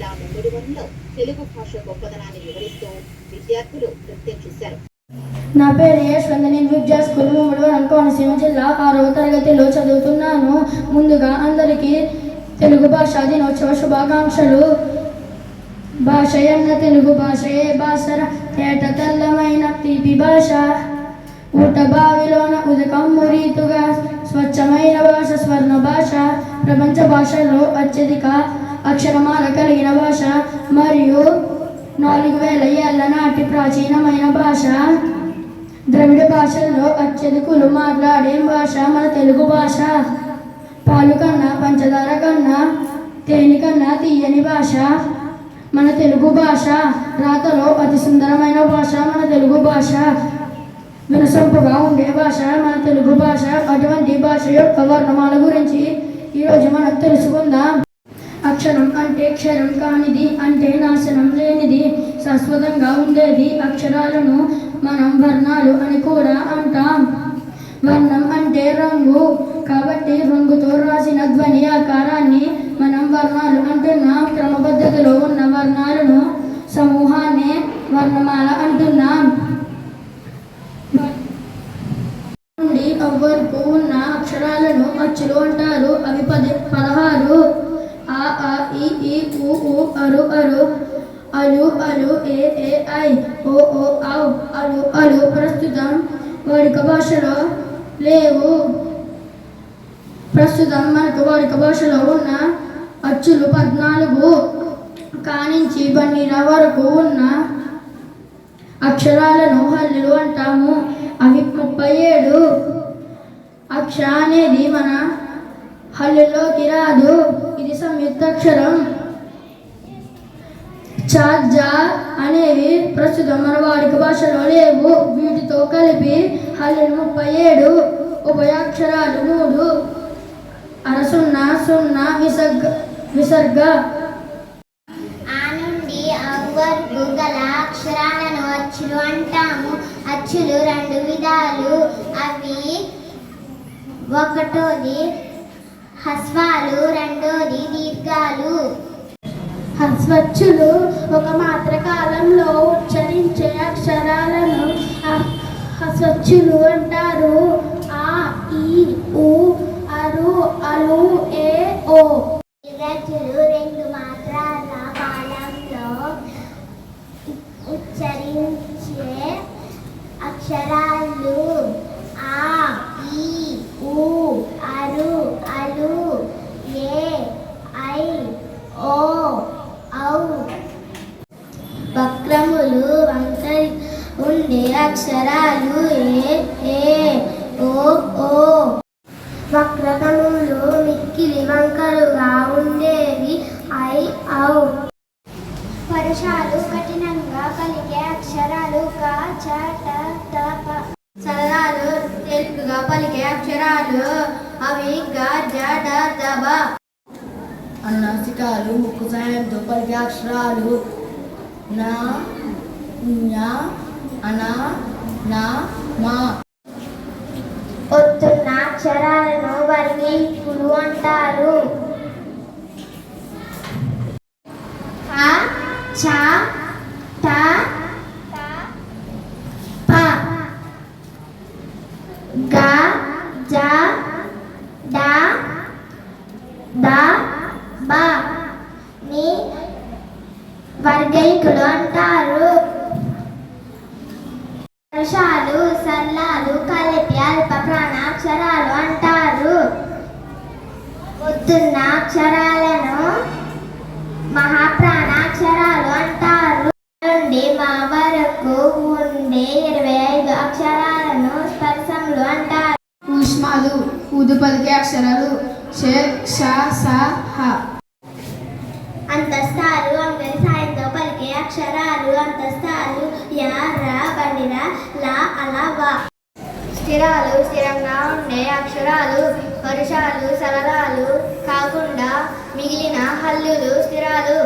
జిల్లా ముందుడుగంలో తెలుగు భాష గొప్పదనాన్ని వివరిస్తూ విద్యార్థులు నృత్యం చేశారు. నా పేరు యశ్వంత్ నేను విద్యా స్కూల్ కోనసీమ జిల్లా ఆరవ తరగతిలో చదువుతున్నాను. ముందుగా అందరికీ తెలుగు భాష దినోత్సవ శుభాకాంక్షలు. భాష అన్న తెలుగు ఏ భాషర తేట తెల్లమైన తీపి భాష. ఊట బావిలోన ఉదకం మురీతుగా స్వచ్ఛమైన భాష స్వర్ణ భాష. ప్రపంచ భాషల్లో అత్యధిక అక్షరమాల కలిగిన భాష మరియు నాలుగు వేల ఏళ్ళ నాటి ప్రాచీనమైన భాష. ద్రవిడ భాషల్లో అత్యధికులు మాట్లాడే భాష మన తెలుగు భాష. పాలు కన్నా పంచదార కన్నా తేనె కన్నా తీయని భాష మన తెలుగు భాష. రాతలో అతి సుందరమైన భాష మన తెలుగు భాష. వినసొంపుగా ఉండే భాష మన తెలుగు భాష. అటువంటి భాష యొక్క వర్ణమాల గురించి ఈరోజు మనం తెలుసుకుందాం. అక్షరం అంటే క్షరం కానిది అంటే నాశనం లేనిది శాశ్వతంగా ఉండేది అక్షరాలను మనం వర్ణాలు అని కూడా అంటాం. వర్ణం అంటే రంగు. కాబట్టి రంగుతో రాసిన ధ్వని ఆకారాన్ని మనం వర్ణాలు అంటున్నాం. క్రమపద్ధతిలో ఉన్న వర్ణాలను సమూహాన్ని వర్ణమాల అంటున్నాం. నుండి వరకు ఉన్న అక్షరాలను అచ్చులు అంటారు. అవి పది పదహారు u u ఊ ఊ అరు అరు e e ఏ ఏ ఐ ఓ ఓ ఔ అలు అలు ప్రస్తుతం వాడుక భాషలో లేవు ప్రస్తుతం మనకు వాడుక భాషలో ఉన్న అచ్చులు పద్నాలుగు కానించి బన్నీర వరకు ఉన్న అక్షరాలను హల్లులు అంటాము అవి ముప్పై ఏడు అక్ష అనేది మన హల్లులోకి రాదు ఇది సంయుక్త అక్షరం చార్జా అనేవి ప్రస్తుతం మన వాడిక భాషలో లేవు. వీటితో కలిపి హల్లులు ముప్పై ఏడు ఉభయాక్షరాలు మూడు అర సున్నా సున్నా విసర్గ విసర్గ. ఆ నుండి వరకు గల అక్షరాలను అచ్చులు అంటాము. అచ్చులు రెండు విధాలు. అవి ఒకటోది హస్వాలు రెండోది దీర్ఘాలు. హస్వచ్చులు ఒక మాత్ర కాలంలో ఉచ్చరించే అక్షరాలను అ- అంటారు. ఆ ఈ ఉ అరు అలు ఏ ఓ. దీర్ఘాలు రెండు మాత్రాల కాలంలో ఉచ్చరించే అక్షరాలు ఆ ఈ ఉ అరు అలు ఏ ఐ ఓ ఔ వక్రములు వంశ ఉండే అక్షరాలు ఏ ఏ ఓ ఓ. వక్రతములు మిక్కిలి వంకరుగా ఉండేవి ఐ ఔ. వర్షాలు కఠినంగా పలికే అక్షరాలు క చ ట సరళాలు తేలికగా పలికే అక్షరాలు అవి గ జ డ ద బ. అన్నాసికాలు ముక్కు సాయంతో పలికే అక్షరాలు నా ఞ అన నా మా. ఒత్తున్న అక్షరాలను వర్గీకులు అంటారు హ చ ట ప. గ జ డ ద బ. ని వర్గీకులు అంటారు. వర్షాలు సరళాలు కలిపి అల్ప ప్రాణాక్షరాలు అంటారు. పొద్దున్న అక్షరాలను మహాప్రాణాక్షరాలు అంటారు. నుండి మా వరకు ఉండే ఇరవై ఐదు అక్షరాలను స్పర్శములు అంటారు. ఊష్మాలు ఊదు పలికే అక్షరాలు ష ష స హ. అంతస్తాలు అంగడి సాయంతో పలికే అక్షరాలు అంతస్తాలు యా రా లా అలా వా. స్థిరాలు స్థిరంగా ఉండే అక్షరాలు వరుషాలు సరళాలు కాకుండా మిగిలిన హల్లులు స్థిరాలు.